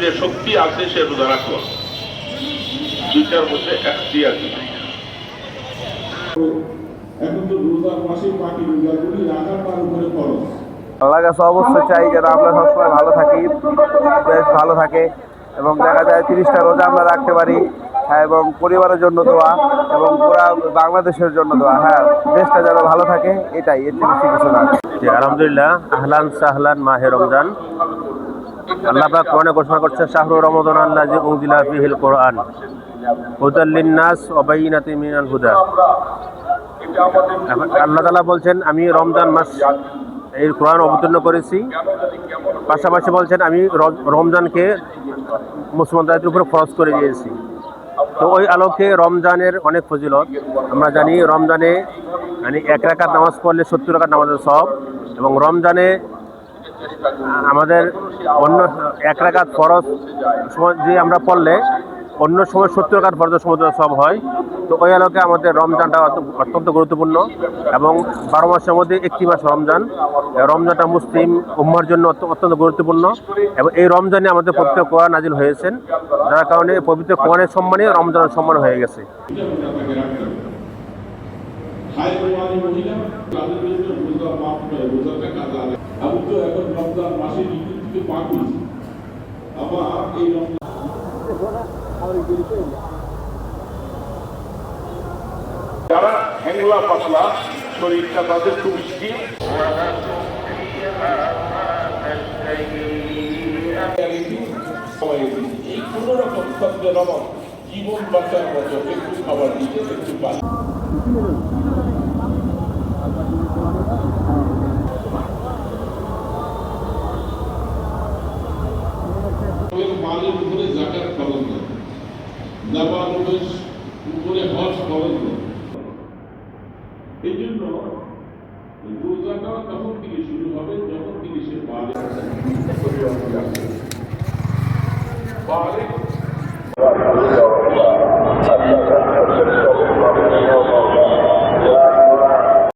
যে শক্তি আছে সে রোজা রাখল দুইটার মধ্যে একটি আছে অবশ্যই চাই যেন আমরা সবসময় ভালো থাকি বেশ ভালো থাকে। এবং দেখা যায় তিরিশটা রোজা আমরা রাখতে পারি। হ্যাঁ এবং পরিবারের জন্য দোয়া এবং পুরা বাংলাদেশের জন্য দোয়া। হ্যাঁ দেশটা যেন ভালো থাকে, এটাই, এর থেকে বেশি কিছু না আলহামদুলিল্লাহ, আহলান সাহলান মাহে রমজান। আল্লাহ পাক কোরআনে ঘোষণা করছে, শাহরু রমাদান আল্লাহ যে উজিলা ফিহিল কোরআন। হুদাল্লিন নাস অবাইনাতি মিনাল হুদা। আল্লাহ তাআলা বলছেন, আমি রমজান মাস এই কোরআন অবতীর্ণ করেছি। পাশাপাশি বলছেন, আমি রমজানকে মুসলমানদের উপরে ফরজ করে দিয়েছি। তো ওই আলোকে রমজানের অনেক ফজিলত। আমরা জানি রমজানে মানে এক রাকাত নামাজ পড়লে সত্তর রাকাত নামাজের সব এবং রমজানে আমাদের অন্য এক রাকাত ফরজ সময় যে আমরা পড়লে অন্য সময় সত্তর রাকাত ফরজ সমুদ্র সব হয়। তো ওই আলোকে আমাদের রমজানটা অত- অত্যন্ত গুরুত্বপূর্ণ এবং বারো মাসের মধ্যে একটি মাস রমজান রমজানটা মুসলিম উম্মার জন্য অত্য- অত্যন্ত গুরুত্বপূর্ণ এবং এই রমজানে আমাদের পবিত্র কোরআন নাজিল হয়েছেন যার কারণে পবিত্র কোরআনের সম্মানে রমজানের সম্মান হয়ে গেছে এটা ওটা তাকে রাখতে হবে হাই রোয়ানি মহিলা তাদের জন্য রোজা মাফ নয় রোজাটা কাজা আদায় আমি তো এখন রমজান মাসে ঋতু থেকে পাক হয়েছি আবার এই রমজান যারা হ্যাংলা পাতলা, শরীরটা তাদের খুব সবাই এই কোনো রকম খাদ্য নমক জীবন বাঁচার মতো একটু খাবার দিতে একটু পানি। মালের উপরে জাকাত খরচ না। উপরে উপরে এই জন্য রোজাটা তখন থেকে শুরু হবে যখন থেকে সে বাড়ে বালে